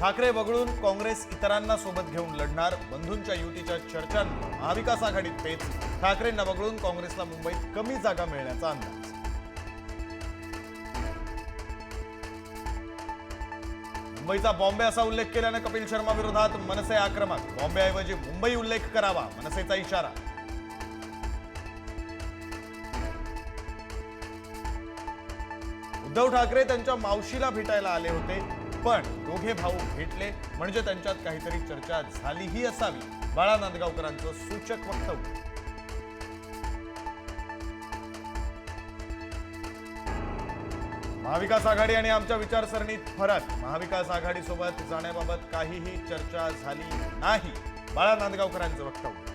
ठाकरे वगळून काँग्रेस इतरांना सोबत घेऊन लढणार बंधूंच्या युतीच्या चर्चांमुळे महाविकास आघाडीत पेच ठाकरेंना वगळून काँग्रेसला मुंबईत कमी जागा मिळण्याचा अंदाज. मुंबईचा बॉम्बे असा उल्लेख केल्यानं कपिल शर्मा विरोधात मनसे आक्रमक बॉम्बेऐवजी मुंबई उल्लेख करावा मनसेचा इशारा. उद्धव ठाकरे त्यांच्या मावशीला भेटायला आले होते. पण दोघे भाऊ भेटले म्हणजे त्यांच्यात काहीतरी चर्चा झालीही असावी. बाळा नांदगावकरांचं सूचक वक्तव्य. महाविकास आघाडी आणि आमच्या विचारसरणीत फरक. महाविकास आघाडीसोबत जाण्याबाबत काहीही चर्चा झाली नाही. बाळा नांदगावकरांचं वक्तव्य.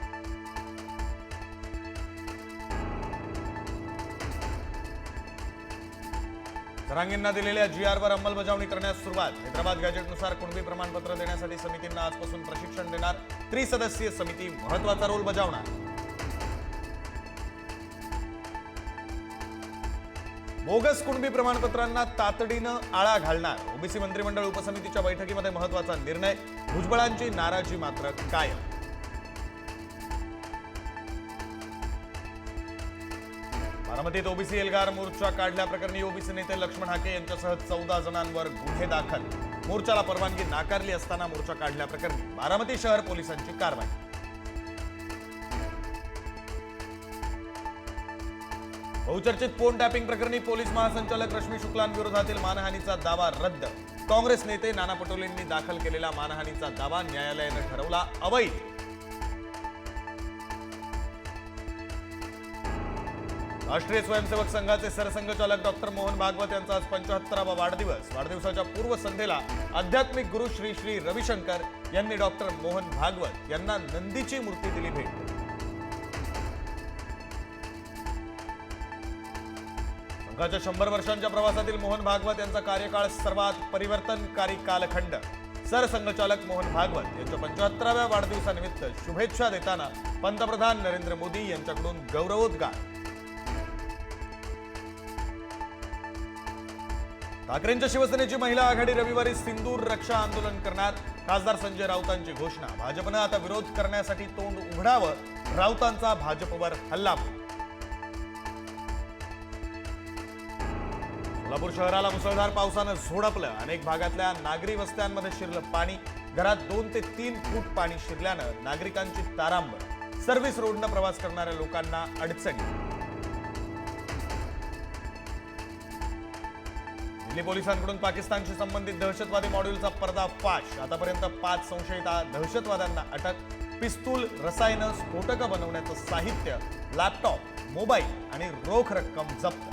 जरांगींना दिलेल्या जी आरवर अंमलबजावणी करण्यास सुरुवात. हैदराबाद गॅजेटनुसार कुणबी प्रमाणपत्र देण्यासाठी समितींना आजपासून प्रशिक्षण देणार त्रिसदस्यीय समिती. महत्त्वाचा रोल बजावणार. बोगस कुणबी प्रमाणपत्रांना तातडीनं आळा घालणार. ओबीसी मंत्रिमंडळ उपसमितीच्या बैठकीमध्ये महत्त्वाचा निर्णय. भुजबळांची नाराजी मात्र कायम. बारामतीत ओबीसी एल्गार मोर्चा काढल्याप्रकरणी ओबीसी नेते लक्ष्मण हाके यांच्यासह चौदा जणांवर गुन्हे दाखल. मोर्चाला परवानगी नाकारली असताना मोर्चा काढल्याप्रकरणी बारामती शहर पोलिसांची कारवाई. बहुचर्चित फोन टॅपिंग प्रकरणी पोलीस महासंचालक रश्मी शुक्लांविरोधातील मानहानीचा दावा रद्द. काँग्रेस नेते नाना पटोलेंनी दाखल केलेला मानहानीचा दावा न्यायालयानं ठरवला अवैध. राष्ट्रीय स्वयंसेवक संघाचे सरसंघचालक डॉक्टर मोहन भागवत यांचा आज पंचाहत्तरावा वाढदिवस. वाढदिवसाच्या पूर्वसंध्येला आध्यात्मिक गुरु श्री श्री रविशंकर यांनी डॉक्टर मोहन भागवत यांना नंदीची मूर्ती दिली भेट. संघाच्या शंभर वर्षांच्या प्रवासातील मोहन भागवत यांचा कार्यकाळ सर्वात परिवर्तनकारी कालखंड. सरसंघचालक मोहन भागवत यांच्या पंच्याहत्तराव्या वाढदिवसानिमित्त शुभेच्छा देताना पंतप्रधान नरेंद्र मोदी यांच्याकडून गौरवोद्गार. ठाकरेंच्या शिवसेनेची महिला आघाडी रविवारी सिंदूर रक्षा आंदोलन करणार. खासदार संजय राऊतांची घोषणा. भाजपनं आता विरोध करण्यासाठी तोंड उघडावं राऊतांचा भाजपवर हल्ला सोलापूर शहराला मुसळधार पावसानं झोडपलं. अनेक भागातल्या नागरी वस्त्यांमध्ये शिरलं पाणी. घरात दोन ते तीन फूट पाणी शिरल्यानं नागरिकांची तारांब सर्व्हिस रोडनं प्रवास करणाऱ्या लोकांना अडचणी. दिल्ली पोलिसांकडून पाकिस्तानशी संबंधित दहशतवादी मॉड्यूलचा पर्दाफाश. आतापर्यंत पाच संशयित दहशतवाद्यांना अटक पिस्तूल रसायनं स्फोटकं बनवण्याचं साहित्य लॅपटॉप मोबाईल आणि रोख रक्कम जप्त.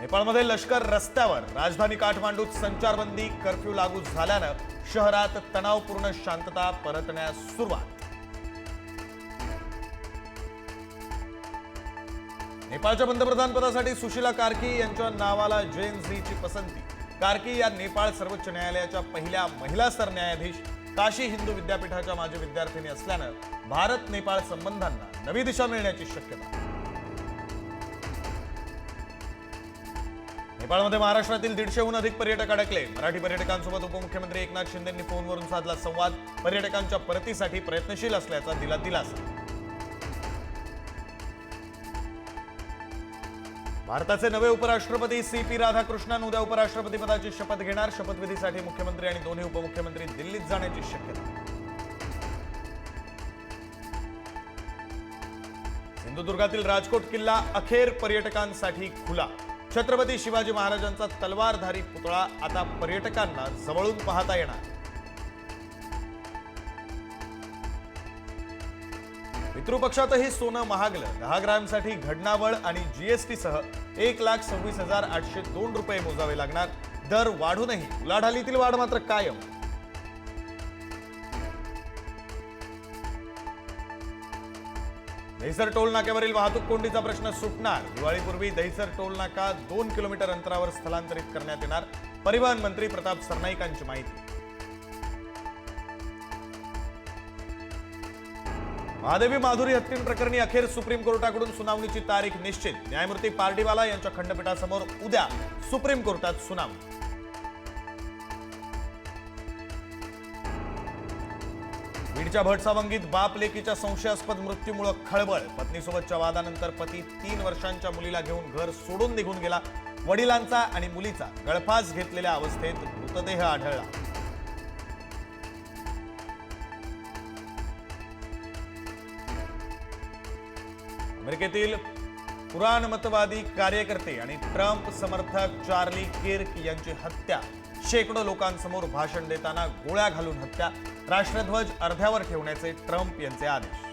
नेपाळमध्ये लष्कर रस्त्यावर राजधानी काठमांडूत संचारबंदी कर्फ्यू लागू झाल्यानं शहरात तणावपूर्ण शांतता परतण्यास सुरुवात. नेपाळच्या पंतप्रधानपदासाठी सुशीला कार्की यांच्या नावाला जेन झीची पसंती. कार्की या नेपाळ सर्वोच्च न्यायालयाच्या पहिल्या महिला सरन्यायाधीश काशी हिंदू विद्यापीठाच्या माजी विद्यार्थिनी असल्यानं भारत नेपाळ संबंधांना नवी दिशा मिळण्याची शक्यता. नेपाळमध्ये महाराष्ट्रातील दीडशेहून अधिक पर्यटक अडकले. मराठी पर्यटकांसोबत उपमुख्यमंत्री एकनाथ शिंदेंनी फोनवरून साधला संवाद. पर्यटकांच्या परतीसाठी प्रयत्नशील असल्याचा दिला दिलासा. भारताचे नवे उपराष्ट्रपती सी पी राधाकृष्णन उद्या उपराष्ट्रपती पदाची शपथ घेणार. शपथविधीसाठी मुख्यमंत्री आणि दोन्ही उपमुख्यमंत्री दिल्लीत जाण्याची शक्यता. सिंधुदुर्गातील राजकोट किल्ला अखेर पर्यटकांसाठी खुला. छत्रपती शिवाजी महाराजांचा तलवारधारी पुतळा आता पर्यटकांना जवळून पाहता येणार. पितृपक्षातही सोनं महागलं. दहा ग्रॅमसाठी घडणावळ आणि जीएसटी सह एक लाख सव्वीस हजार आठशे दोन रुपये मोजावे लागणार. दर वाढूनही उलाढालीतील वाढ मात्र कायम. दहिसर टोल नाक्यावरील वाहतूक कोंडीचा प्रश्न सुटणार. दिवाळीपूर्वी दहिसर टोल नाका दोन किलोमीटर अंतरावर स्थलांतरित करण्यात येणार. परिवहन मंत्री प्रताप सरनाईकांची माहिती. महादेवी माधुरी हत्तीन प्रकरणी अखेर सुप्रीम कोर्टाकडून सुनावणीची तारीख निश्चित. न्यायमूर्ती पार्डीवाला यांच्या खंडपीठासमोर उद्या सुप्रीम कोर्टात सुनावणी. बीडच्या भटसावंगीत बाप लेकीच्या संशयास्पद मृत्यूमुळे खळबळ. पत्नीसोबतच्या वादानंतर पती तीन वर्षांच्या मुलीला घेऊन घर सोडून निघून गेला. वडिलांचा आणि मुलीचा गळफास घेतलेल्या अवस्थेत मृतदेह आढळला. अमेरिकेतील पुराणमतवादी कार्यकर्ते आणि ट्रम्प समर्थक चार्ली किर्क यांची हत्या. शेकडो लोकांसमोर भाषण देताना गोळ्या घालून हत्या. राष्ट्रध्वज अर्ध्यावर ठेवण्याचे ट्रम्प यांचे आदेश.